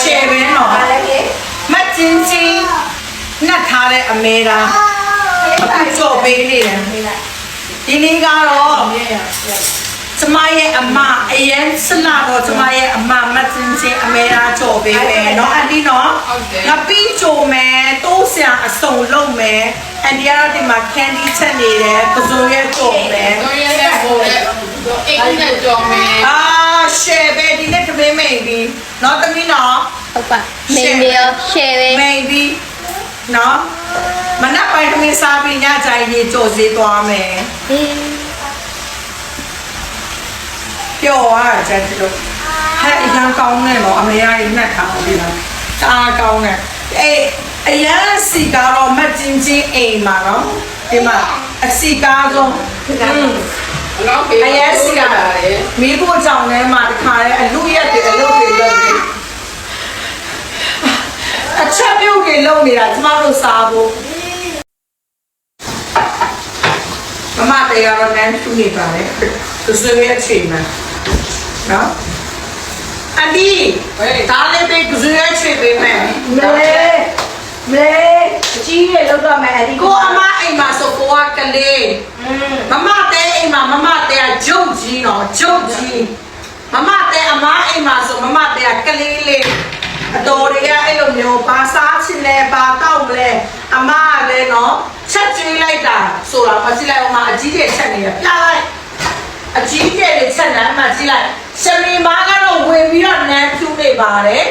ရှယ်ပဲနော် ပါလေကေ မတ်ချင်းချင်းနှက်ထားတဲ့အမေသားအခုကြော်ပေးနေတယ် နေလိုက် ဒီနေ့ကတော့ကျမရဲ့အမအရင်စလာတော့ကျမရဲ့အမမတ်ချင်းချင်းအမေသားကြော်ပေးမယ်เนาะအန်ဒီเนาะငါပြီးကြော်မယ်တိုးဆရာအစုံလုံးမယ်အန်ဒီကတော့ဒီမှာ candy ချက်နေတယ်ပဇွန်ရဲ့ကြော်မယ် နော်သမီးနော်ဟုတ်ပါမိန်လေးရောရှယ်ပဲမိန်ပြီးနော်မနက်ပိုင်းသမီးစားပြီးညကြိုင်ရေကြိုစေးသွားမယ်ပျော်သွားကြတယ်လို့ဟဲ့အရန်ကောင်းနေတော့အမေရည်နှက်ထားပြီလားတအားကောင်းနေအေးအရန်စီကတော့မတ်ချင်းချင်းအိမ်မှာနော်ဒီမှာအစီကားဆုံး อืมတော့ဖေးအရင်စီကမီးဖို့ကြောင့်ထဲမှာတခါလေအလူရက်တွေအလုပ်တွေလုပ်နေအချက်ပြုတ်တွေလုပ်နေတာကျမတို့စားဖို့မမတရားတော့နန်းသူနေပါလေသူဆွေးရဲ့ချိန်မှာနော်အန်ဒီဒါလေးပဲသူဆွေးရဲ့ချိန်ပေးမယ်မလေးမလေးအ ကြီးရေလောက်တော့မယ်အဲ့ဒီကိုအမအိမ်မှာဆိုကိုကကလေးอืมမမတဲအိမ်မှာမမတဲကဂျုတ်ကြီးနော်ဂျုတ်ကြီးမမတဲအမအိမ်မှာဆိုမမတဲကကလေးလေးအတော်တွေကအဲ့လိုမျိုးဘာစားချင်လဲဘာတောက်မလဲအမကလည်းနော်ချက်ကျွေးလိုက်တာဆိုတာမကြည့်လိုက်အောင်မအကြီးကျယ်ချက်နေရပြလိုက်အကြီးကျယ်တွေချက်နေမှကြည့်လိုက်ရှမီမားကတော့ဝင်ပြီးတော့နန်းဖြူနေပါတယ်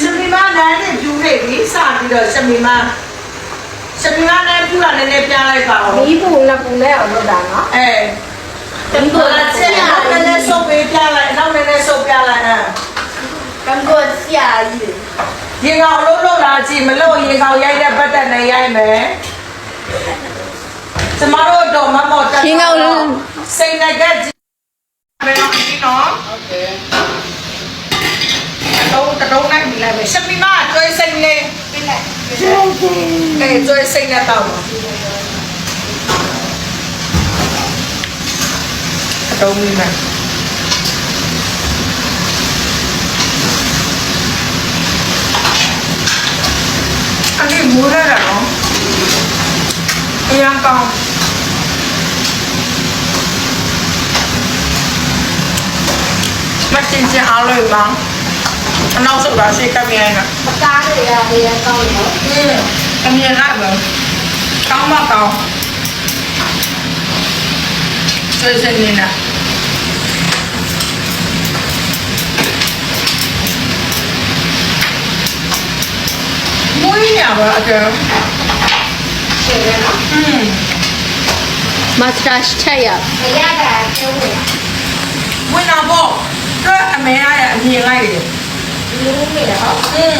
ရှမီမားနန်းနဲ့ဖြူနေပြီစပြီးတော့ရှမီမား ရှမီမားနန်းဖြူတာနည်းနည်းပြလိုက်ပါဦးမီးပူနှစ်ပူနဲ့အောင်လုပ်တာနော်အဲတမ်ကိုလာချက်နောက်နည်းနည်းဆုပ်ပေးပြလိုက်နောက်နည်းနည်းဆုပ်ပြလိုက်အဲကံကိုဆရာကြီးရေကောင်လုံးလုံးလာကြည့်မလို့ရေကောင်ရိုက်တဲ့ပတ်သက်နဲ့ရိုက်မယ်ကျမတို့တော့မမော်တက်စိတ်နဲ့ကကြည့်ဘယ်တော့ဒီနော်ဟုတ်ကဲ့တော့တော့နိုင်ပြီလိုက်မယ်ရှမီမကျွေးစိတ်နဲ့ပြလိုက် အဲကျွေးစိတ်နဲ့တောက်ပါတော့မီမအဲ့ဒီမူရတာနော်အရင်ကောင်းမတင်ချင် အားလို့ပါအနောက်ဆုံးပါရှိကမြန်က မကားတွေကလေကောင်းတယ် อืมကမြန်ကပဲကောင်းမကောင်းဆွေးစင်းနေတာမွေးရပါအကြောင်း ရှယ်ရနော် อืม မစတာရှ်ချက်ရ အရသာကျုံးနေ ဝင်တော့ပေါ့တော့အမေရရအမြင်လိုက်တယ် လူနေတယ်ဟော อืม